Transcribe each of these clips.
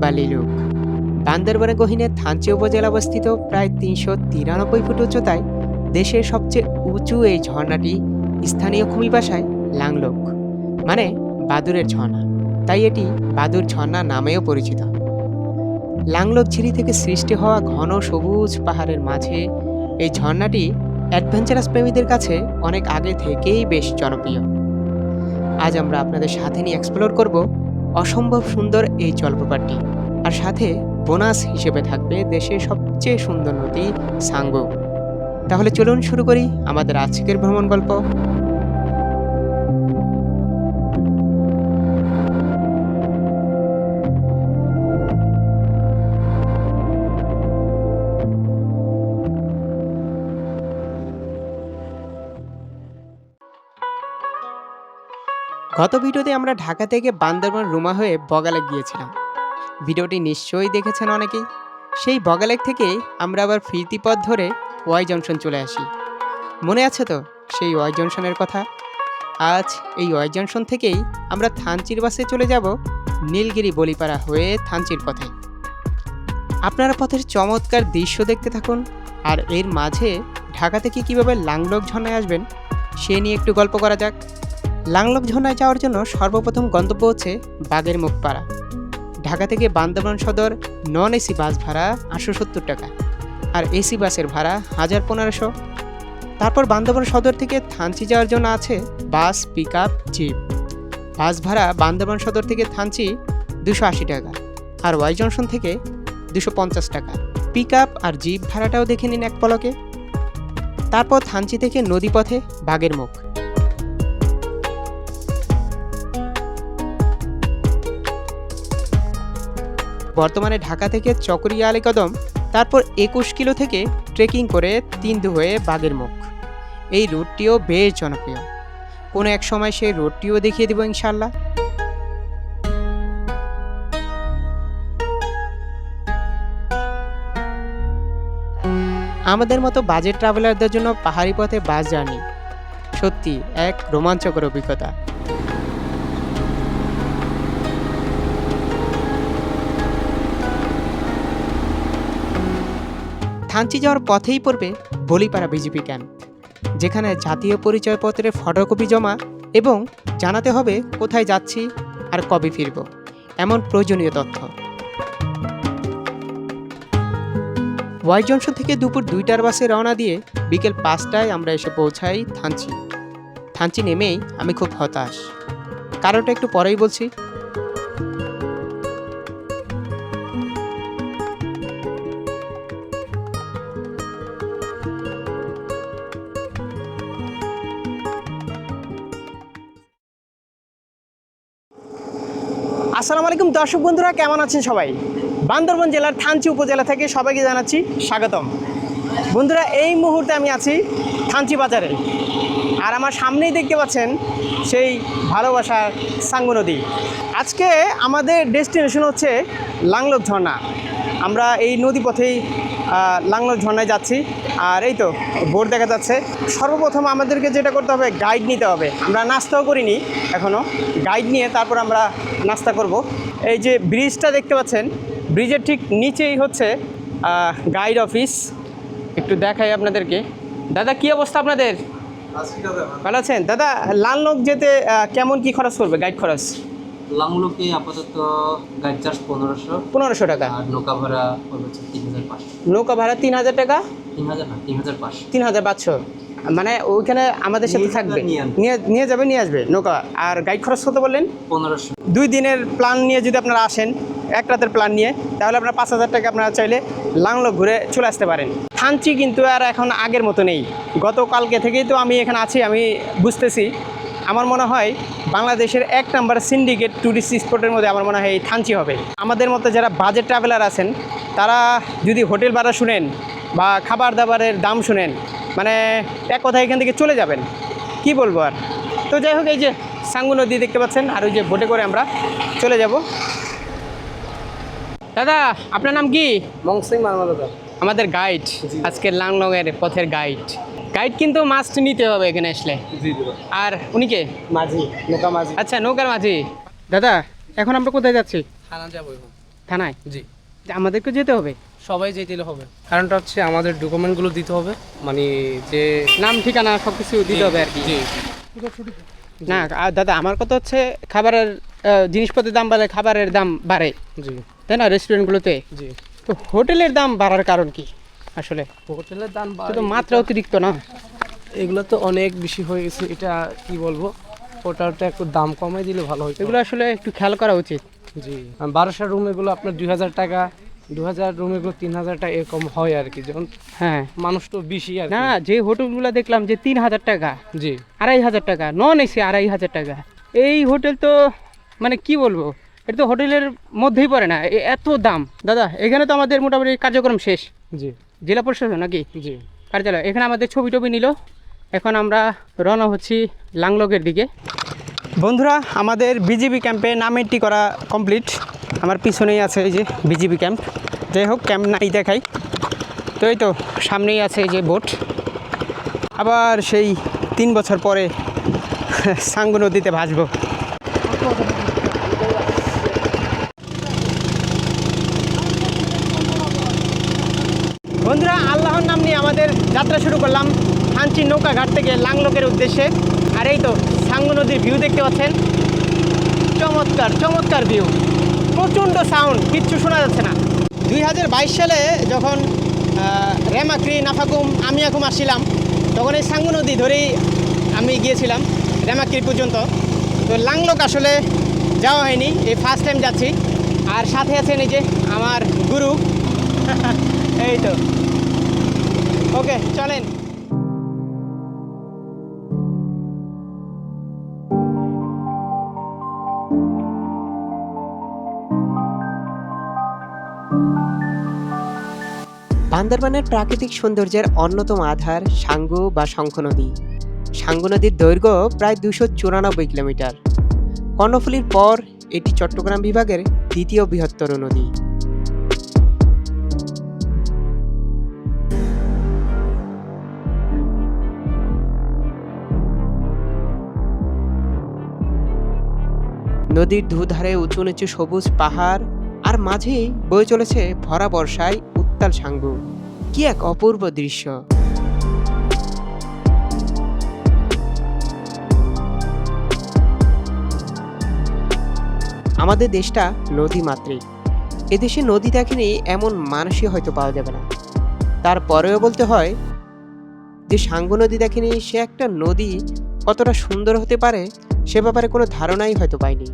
বা লিলুক বান্দরবানে গহিনের থানচি উপজেলা অবস্থিত প্রায় তিনশো তিরানব্বই ফুট উচ্চতায় দেশের সবচেয়ে উঁচু এই ঝর্ণাটি স্থানীয় খুমি ভাষায় লাংলোক মানে বাদুরের ঝর্ণা। তাই এটি বাদুর ঝর্ণা নামেও পরিচিত। লাংলোক ঝিরি থেকে সৃষ্টি হওয়া ঘন সবুজ পাহাড়ের মাঝে এই ঝর্ণাটি অ্যাডভেঞ্চারাস প্রেমীদের কাছে অনেক আগে থেকেই বেশ জনপ্রিয়। আজ আমরা আপনাদের সাথে নিয়ে এক্সপ্লোর করব অসম্ভব সুন্দর এই জলপ্রপাতটি। আর সাথে বোনাস হিসেবে থাকবে দেশের সবচেয়ে সুন্দর নদী সাঙ্গো। তাহলে চলুন শুরু করি আমাদের আজকের ভ্রমণ গল্প। গত ভিডিওতে আমরা ঢাকা থেকে বান্দরবান রুমা হয়ে বগালেক গিয়েছিলাম। ভিডিওটি নিশ্চয়ই দেখেছেন অনেকেই। সেই বগালেক থেকেই আমরা আবার ফিরতি পথ ধরে ওয়াই জংশন চলে আসি। মনে আছে তো সেই ওয়াই জংশনের কথা? আজ এই ওয়াই জংশন থেকেই আমরা থানচির বাসে চলে যাব নীলগিরি বলিপাড়া হয়ে থানচির পথে। আপনারা পথের চমৎকার দৃশ্য দেখতে থাকুন আর এর মাঝে ঢাকা থেকে কীভাবে লাংলক ঝর্ণায় আসবেন, সে নিয়ে একটু গল্প করা যাক। লাংলক ঝর্ণায় যাওয়ার জন্য সর্বপ্রথম গন্তব্য হচ্ছে বাগের মুখপাড়া। ঢাকা থেকে বান্দরবান সদর নন এসি বাস ভাড়া আটশো সত্তর টাকা আর এসি বাসের ভাড়া হাজার পনেরোশো। তারপর বান্দরবান সদর থেকে থানচি যাওয়ার জন্য আছে bus pick up jeep. Bus ভাড়া বান্দরবান সদর থেকে থানচি দুশো আশি টাকা আর ওয়াই জংশন থেকে দুশো পঞ্চাশ টাকা। পিক আপ আর জিপ ভাড়াটাও দেখে নিন এক পলকে। তারপর থানচি থেকে নদীপথে বাগের মুখ। বর্তমানে ঢাকা থেকে চকরিয়া আলী কদম, তারপর একুশ কিলো থেকে ট্রেকিং করে তিন্দু হয়ে বাগের মুখ। এই রুটটিও বেশ জনপ্রিয়। কোনো এক সময় সেই রুটটিও দেখিয়ে দেবো ইনশাল্লাহ আমাদের মতো বাজেট ট্রাভেলারদের জন্য পাহাড়ি পথে বাস জার্নি, সত্যি এক রোমাঞ্চকর অভিজ্ঞতা। থানচি যাওয়ার পথেই পড়বে বলিপাড়া বিজেপি ক্যাম্প, যেখানে জাতীয় পরিচয়পত্রের ফটোকপি জমা এবং জানাতে হবে কোথায় যাচ্ছি আর কবে ফিরব, এমন প্রয়োজনীয় তথ্য। ওয়াই জংশন থেকে দুপুর দুইটার বাসে রওনা দিয়ে বিকেল পাঁচটায় আমরা এসে পৌঁছাই থানচি। থানচি নেমেই আমি খুব হতাশ। কারণটা একটু পরেই বলছি। আসসালামু আলাইকুম, দর্শক বন্ধুরা, কেমন আছেন সবাই? বান্দরবান জেলার থানচি উপজেলা থেকে সবাইকে জানাচ্ছি স্বাগতম। বন্ধুরা, এই মুহূর্তে আমি আছি থানচি বাজারে। আর আমার সামনেই দেখতে পাচ্ছেন সেই ভালোবাসার সাঙ্গু নদী। আজকে আমাদের ডেস্টিনেশন হচ্ছে লাংলোক ঝর্ণা। আমরা এই নদী পথেই লাংলোক ঝর্ণায় যাচ্ছি। আর এই তো বোর্ড দেখা যাচ্ছে। সর্বপ্রথম আমাদেরকে যেটা করতে হবে গাইড নিতে হবে। আমরা নাস্তাও করিনি এখনও গাইড নিয়ে তারপর আমরা নাস্তা করব। এই যে ব্রিজটা দেখতে পাচ্ছেন ব্রিজের ঠিক নিচেই হচ্ছে গাইড অফিস একটু দেখাই আপনাদেরকে। দাদা কি অবস্থা আপনাদের? ভালো আছেন? দাদা লালনক যেতে কেমন কি খরচ করবে গাইড খরচ? লাংলুকে আপাতত গাড়ি চার্জ পনেরোশো। পনেরোশো টাকা। আর নৌকা ভাড়া তিন হাজার পাঁচশো। নৌকা ভাড়া তিন হাজার টাকা? তিন হাজার না তিন হাজার পাঁচশো। তিন হাজার পাঁচশো। মানে ওইখানে আমাদের সাথে থাকবে। নিয়ে নিয়ে যাবে নিয়ে আসবে নৌকা আর গাইড খরচ কত বললেন? পনেরোশো। দুই দিনের প্ল্যান নিয়ে যদি আপনারা আসেন এক রাতের প্ল্যান নিয়ে তাহলে আপনার পাঁচ হাজার টাকা আপনারা চাইলে লাংলো ঘুরে চলে আসতে পারেন। থানচি কিন্তু আর এখন আগের মতো নেই। গতকালকে থেকেই তো আমি এখানে আছি আমি বুঝতেছি। আমার মনে হয় বাংলাদেশের এক নাম্বার সিন্ডিকেট ট্যুরিস্ট স্পটের মধ্যে আমার মনে হয় এই থানচি হবে। আমাদের মতো যারা বাজেট ট্রাভেলার আছেন তারা যদি হোটেল ভাড়া শুনেন বা খাবার দাবারের দাম শুনেন মানে এক কথায় এখান থেকে চলে যাবেন। কি বলব আর? তো যাই হোক এই যে সাঙ্গু নদী দেখতে পাচ্ছেন আর ওই যে বোটে করে আমরা চলে যাব। দাদা আপনার নাম কি? মংসিং আমাদের গাইড আজকের লাংলংয়ের পথের গাইড গাইড কিন্তু মাস্ট নিতে হবে এখানে আসলে। আর উনি কে? মাঝি নৌকা মাঝি। আচ্ছা নৌকার মাঝি। দাদা এখন আমরা কোথায় যাচ্ছি? থানা যাব থানায়? জি। আমাদেরকে যেতে হবে? সবাই যেতে হবে। কারণটা হচ্ছে আমাদের ডকুমেন্টগুলো দিতে হবে মানে যে নাম ঠিকানা সব কিছু দিতে হবে আর কি। জি না দাদা আমার কথা হচ্ছে খাবারের জিনিসপত্রের দাম বাড়লে খাবারের দাম বাড়ে। জি। তাই না রেস্টুরেন্টগুলোতে জি। তো হোটেলের দাম বাড়ার কারণ কি আসলে? হোটেলের দাম তো মাত্রা অতিরিক্ত না? এগুলো তো অনেক বেশি হয়ে গেছে এটা কি বলব? ওটাটা একটু দাম কমাই দিলে ভালো হতো এগুলো আসলে একটু খেয়াল করা উচিত। জি। বারোশো রুম এগুলো আপনার দুই হাজার টাকা দু হাজার রুম তিন হাজার টাকা এরকম হয় আর কি যেমন হ্যাঁ। মানুষ তো বেশি আর না যে হোটেলগুলো দেখলাম যে তিন হাজার টাকা জি। আড়াই হাজার টাকা নন এসি আড়াই হাজার টাকা। এই হোটেল তো মানে কি বলব এটা তো হোটেলের মধ্যেই পড়ে না এত দাম। দাদা এখানে তো আমাদের মোটামুটি কার্যক্রম শেষ। জি। জেলা প্রশাসন নাকি? জি। কার্যালয়। এখানে আমাদের ছবি টবি নিল। এখন আমরা রওনা হচ্ছি লাংলকের দিকে। বন্ধুরা, আমাদের বিজিবি ক্যাম্পে নাম এন্ট্রি করা কমপ্লিট। আমার পিছনেই আছে এই যে বিজিবি ক্যাম্প। যাই হোক, ক্যাম্প নাই দেখাই। তো এই তো, সামনেই আছে এই যে বোট। আবার সেই তিন বছর পরে সাঙ্গু নদীতে ভাসবো। বন্ধুরা, আল্লাহর নাম নিয়ে আমাদের যাত্রা শুরু করলাম। হাঞ্চি নৌকা ঘাট থেকে লাংলোকের উদ্দেশ্যে। আর এই তো সাঙ্গু নদীর ভিউ দেখতে পাচ্ছেন। চমৎকার চমৎকার ভিউ। প্রচণ্ড সাউন্ড কিচ্ছু শোনা যাচ্ছে না। দুই হাজার বাইশ সালে যখন রেমাক্রি, নাফাকুম, আমিয়াকুম আসছিলাম, তখন এই সাঙ্গু নদী ধরেই আমি গিয়েছিলাম, রেমাক্রি পর্যন্ত। তো লাংলোক আসলে যাওয়া হয়নি, এই ফার্স্ট টাইম যাচ্ছি। আর সাথে আছেন এই যে আমার গুরু। এই তো। ওকে চলেন। বান্দরবানের প্রাকৃতিক সৌন্দর্যের অন্যতম আধার সাঙ্গু বা শঙ্খ নদী। সাঙ্গু নদীর দৈর্ঘ্য প্রায় দুশো চুরানব্বই কিলোমিটার। কর্ণফুলীর পর এটি চট্টগ্রাম বিভাগের দ্বিতীয় বৃহত্তর নদী। নদীর দুধারে উঁচু নিচু সবুজ পাহাড়, আর মাঝেই বয়ে চলেছে ভরা বর্ষায় উত্তাল সাঙ্গু। কি এক অপূর্ব দৃশ্য। আমাদের দেশটা নদী মাতৃক এদেশে নদী দেখেনি এমন মানুষই হয়তো পাওয়া যাবে না। তারপরেও বলতে হয়, যে সাঙ্গু নদী দেখেনি সে একটা নদী কতটা সুন্দর হতে পারে সে ব্যাপারে কোনো ধারণাই হয়তো পায়নি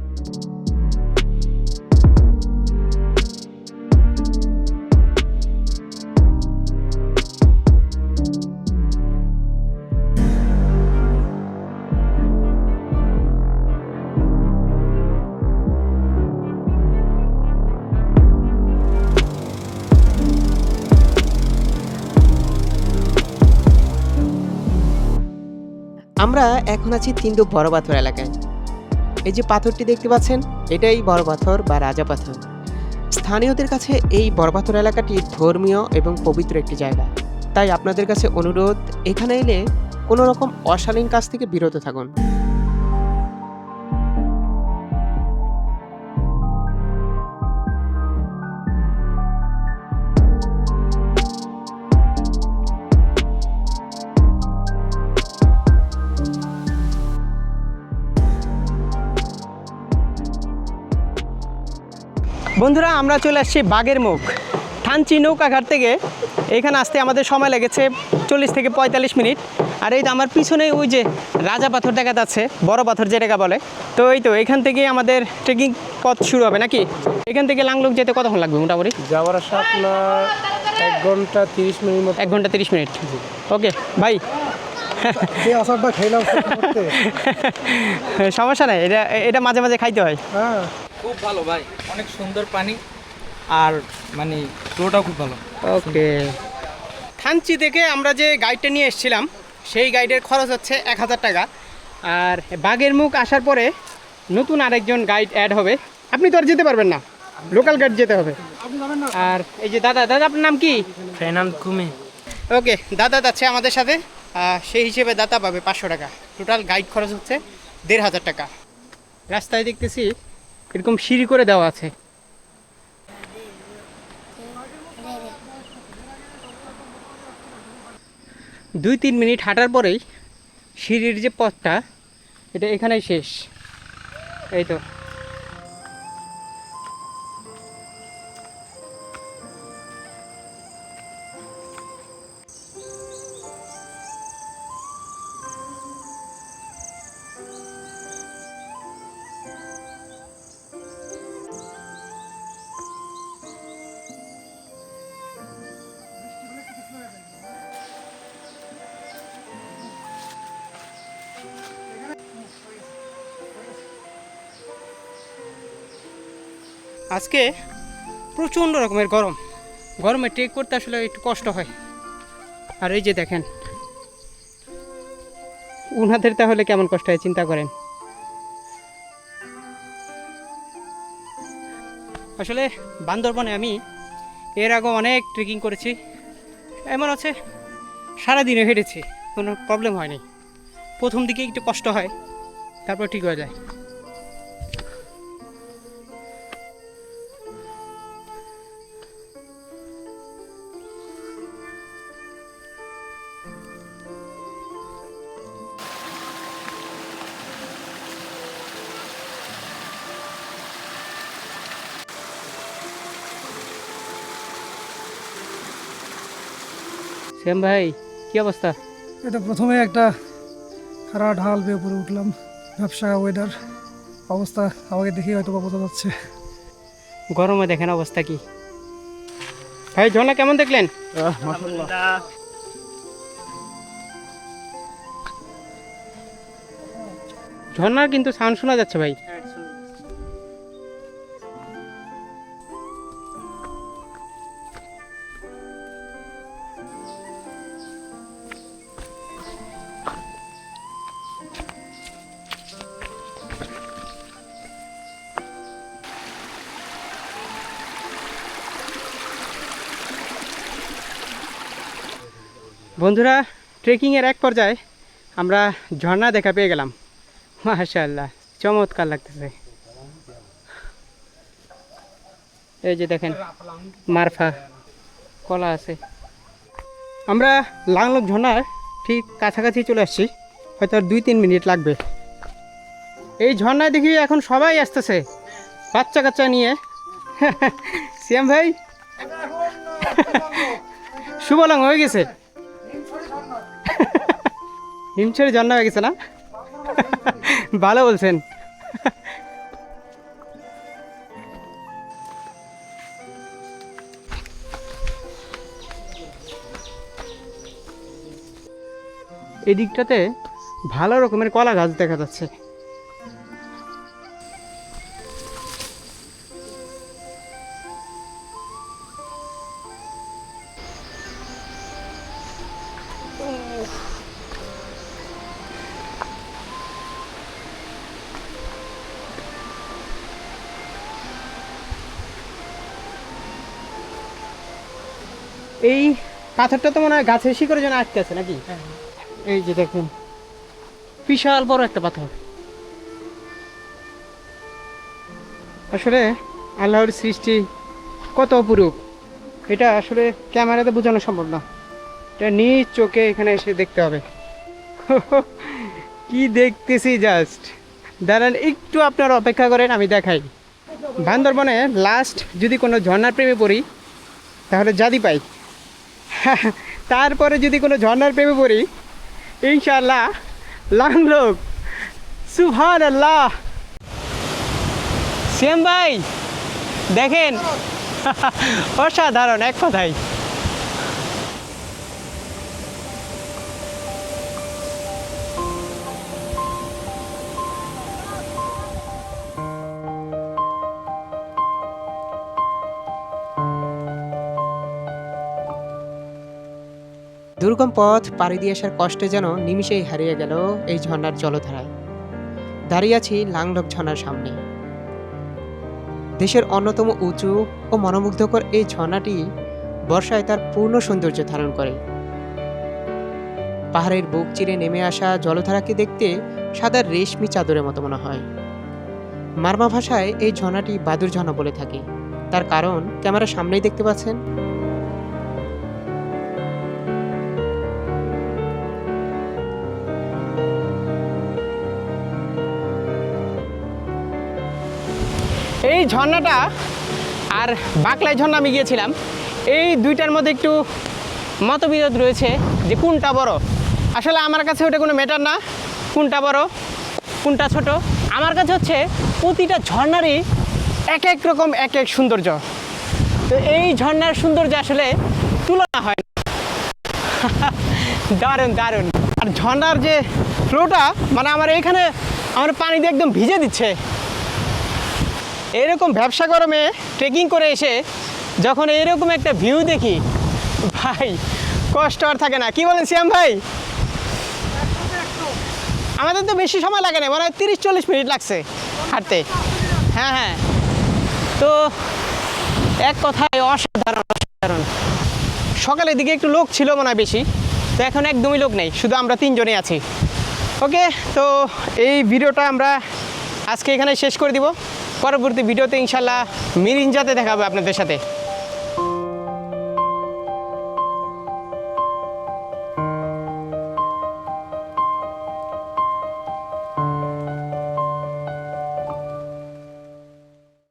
আমরা এখন আছি তিন্দু বড় পাথর এলাকায়। এই যে পাথরটি দেখতে পাচ্ছেন, এটাই বড় পাথর বা রাজা পাথর। স্থানীয়দের কাছে এই বড় পাথর এলাকাটি ধর্মীয় এবং পবিত্র একটি জায়গা। তাই আপনাদের কাছে অনুরোধ, এখানে এলে কোনো রকম অশালীন কাজ থেকে বিরত থাকুন। বন্ধুরা আমরা চলে আসছি বাগের মুখ। থানচি নৌকাঘাট থেকে। এখানে আসতে আমাদের সময় লেগেছে চল্লিশ থেকে পঁয়তাল্লিশ মিনিট। আর এই তো আমার পিছনে ওই যে রাজা পাথর দেখা যাচ্ছে বড় পাথর যেটাকে বলে। তো এই তো এখান থেকে আমাদের ট্রেকিং পথ শুরু হবে নাকি? এখান থেকে লাংলুক যেতে কতক্ষণ লাগবে মোটামুটি? যাওয়ার আসা আপনার এক ঘণ্টা তিরিশ মিনিট মতো। এক ঘণ্টা তিরিশ মিনিট। ওকে ভাই। সমস্যা নাই এটা এটা মাঝে মাঝে খাইতে হয়। হ্যাঁ। খুব ভালো ভাই। অনেক সুন্দর পানি। আর মানে খুব ভালো। ওকে। থানচি থেকে আমরা যে গাইডটা নিয়ে এসেছিলাম সেই গাইডের খরচ হচ্ছে এক হাজার টাকা। আর বাঘের মুখ আসার পরে নতুন আরেকজন গাইড অ্যাড হবে। আপনি তো আর যেতে পারবেন না। লোকাল গাইড যেতে হবে। আর এই যে দাদা দাদা আপনার নাম কি? ফেনান কুমে। ওকে দাদা যাচ্ছে আমাদের সাথে। সেই হিসেবে দাদা পাবে পাঁচশো টাকা। টোটাল গাইড খরচ হচ্ছে দেড় হাজার টাকা। রাস্তায় দেখতেছি এরকম সিঁড়ি করে দেওয়া আছে। দুই তিন মিনিট হাঁটার পরেই সিঁড়ির যে পথটা, এটা এখানেই শেষ। এই তো। আজকে প্রচণ্ড রকমের গরম। গরমে ট্রেক করতে আসলে একটু কষ্ট হয়। আর এই যে দেখেন, উনাদের তাহলে কেমন কষ্ট হয় চিন্তা করেন। আসলে বান্দরবনে আমি এর আগে অনেক ট্রেকিং করেছি। এমন আছে, সারাদিনে হেঁটেছি, কোনো প্রবলেম হয়নি প্রথম দিকে একটু কষ্ট হয়, তারপর ঠিক হয়ে যায়। শ্যাম ভাই কি অবস্থা? এটা প্রথমে একটা খারাপ ঢাল বেয়ে পড়ে উঠলাম ব্যবসা ওয়েদার অবস্থা আমাকে দেখেই হয়তো বা বোঝা যাচ্ছে। গরমে দেখেন অবস্থা কি। ভাই ঝর্ণা কেমন দেখলেন? ঝর্ণার কিন্তু সাউন্ড শোনা যাচ্ছে ভাই। বন্ধুরা ট্রেকিংয়ের এক পর্যায়ে আমরা ঝর্ণা দেখা পেয়ে গেলাম। মাশাআল্লাহ, চমৎকার লাগতেছে। এই যে দেখেন, মারফা, কলা আছে। আমরা লাংলক ঝর্ণার ঠিক কাছাকাছি চলে আসছি, হয়তো আর দুই তিন মিনিট লাগবে। এই ঝর্ণায় দেখি এখন সবাই আসতেছে, বাচ্চা কাচ্চা নিয়ে। সিয়াম ভাই শুভলং হয়ে গেছে। হিমছড়ি ঝর্ণা হয়ে গেছে না? ভালো বলছেন। এদিকটাতে ভালো রকমের কলা গাছ দেখা যাচ্ছে। এই পাথরটা তো মনে হয় গাছের শিকড়ের জন্য আটকে আছে নাকি? এই যে দেখুন বিশাল বড় একটা পাথর। আসলে আল্লাহর সৃষ্টি কত অপরূপ। এটা আসলে ক্যামেরাতে বোঝানো সম্ভব না। এটা নিজ চোখে এখানে এসে দেখতে হবে। কি দেখতেছি জাস্ট। দাঁড়ান একটু আপনারা অপেক্ষা করেন আমি দেখাই। বান্দরবনে লাস্ট যদি কোনো ঝর্ণার প্রেমে পড়ি তাহলে জাদি পাই। তারপরে যদি কোনো ঝর্নার প্রেমে পড়ি ইনশাল্লাহ লাং লোক। সুহান আল্লাহ শ্যাম ভাই, দেখেন, অসাধারণ, এক কথাই দুর্গম পথ পাড়ি দিয়ে আসার কষ্টে যেন নিমিষেই হারিয়ে গেল এই ঝর্ণার জলধারায়। দাঁড়িয়ে আছি লাংলক ঝর্ণার সামনে। দেশের অন্যতম উঁচু ও মনোমুগ্ধকর এই ঝর্ণাটি বর্ষায় তার পূর্ণ সৌন্দর্য ধারণ করে। পাহাড়ের বুক চিরে নেমে আসা জলধারাকে দেখতে সাদা রেশমি চাদরের মতো মনে হয়। মার্মা ভাষায় এই ঝর্ণাটি বাদুর ঝর্ণা বলে থাকে। তার কারণ ক্যামেরার সামনেই দেখতে পাচ্ছেন। এই ঝর্ণাটা আর বাকলাই ঝর্ণা আমি গিয়েছিলাম। এই দুইটার মধ্যে একটু মতবিরোধ রয়েছে যে কোনটা বড়? আসলে আমার কাছে ওটা কোনো ম্যাটার না। কোনটা বড়? কোনটা ছোট? আমার কাছে হচ্ছে প্রতিটা ঝর্ণারই এক এক রকম, এক এক সৌন্দর্য। তো এই ঝর্ণার সৌন্দর্য আসলে তুলনা হয় না। দারুণ দারুণ। আর ঝর্ণার যে ফ্লোটা মানে আমার এইখানে আমার পানি দিয়ে একদম ভিজে দিচ্ছে। এরকম ব্যবসা গরমে ট্রেকিং করে এসে যখন এরকম একটা ভিউ দেখি, ভাই, কষ্ট আর থাকে না। কি বলেন শ্যাম ভাই? আমাদের তো বেশি সময় লাগে না, মনে হয় তিরিশ চল্লিশ মিনিট লাগছে হাঁটতে। হ্যাঁ হ্যাঁ। তো এক কথায় অসাধারণ অসাধারণ। সকালের দিকে একটু লোক ছিল মনে হয় বেশি, তো এখন একদমই লোক নেই, শুধু আমরা তিনজনে আছি। ওকে, তো এই ভিডিওটা আমরা আজকে এখানে শেষ করে দিব। পরবর্তী ভিডিওতে ইনশাল্লাহ মিরিঞ্জাতে দেখাবো আপনাদের সাথে।